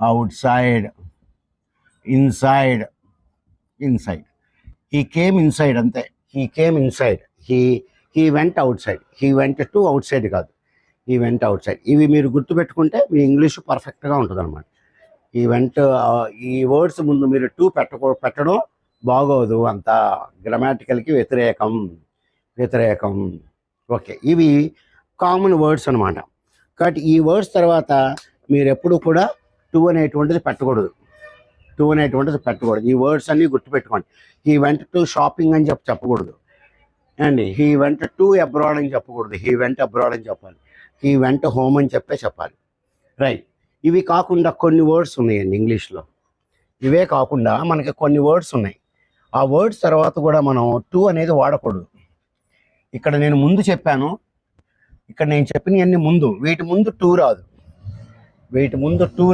Outside inside inside he came inside అంతే he came inside he he went outside he went to outside కాదు. ఈ went out side ఇవి మీరు గుర్తుపెట్టుకుంటే మీ English పర్ఫెక్ట్గా ఉంటుంది అనమాట ఈ వెంట uh, ఈ వర్డ్స్ ముందు మీరు టూ పెట్టకూ పెట్టడం బాగోదు. అంత గ్రామాటికల్కి వ్యతిరేకం వ్యతిరేకం. ఓకే. ఇవి కామన్ వర్డ్స్ అనమాట కాబట్టి ఈ వర్డ్స్ తర్వాత మీరు ఎప్పుడు కూడా టూ అనేటువంటిది పెట్టకూడదు. టూ అనేటువంటిది పెట్టకూడదు. ఈ వర్డ్స్ అన్నీ గుర్తుపెట్టుకోండి. హీ వెంట టు షాపింగ్ అని చెప్పి చెప్పకూడదు. అండి హీ వెంట టు అబ్రాడ్ అని చెప్పకూడదు. హీ వెంట అబ్రాడ్ అని చెప్పాలి. హీ వెంట హోమ్ అని చెప్పే చెప్పాలి. రైట్. ఇవి కాకుండా కొన్ని వర్డ్స్ ఉన్నాయండి ఇంగ్లీష్లో. ఇవే కాకుండా మనకి కొన్ని వర్డ్స్ ఉన్నాయి. ఆ వర్డ్స్ తర్వాత కూడా మనం టూ అనేది వాడకూడదు. ఇక్కడ నేను ముందు చెప్పాను. ఇక్కడ నేను చెప్పినవన్నీ ముందు. వీటి ముందు టూ రాదు. వీటి ముందు టూ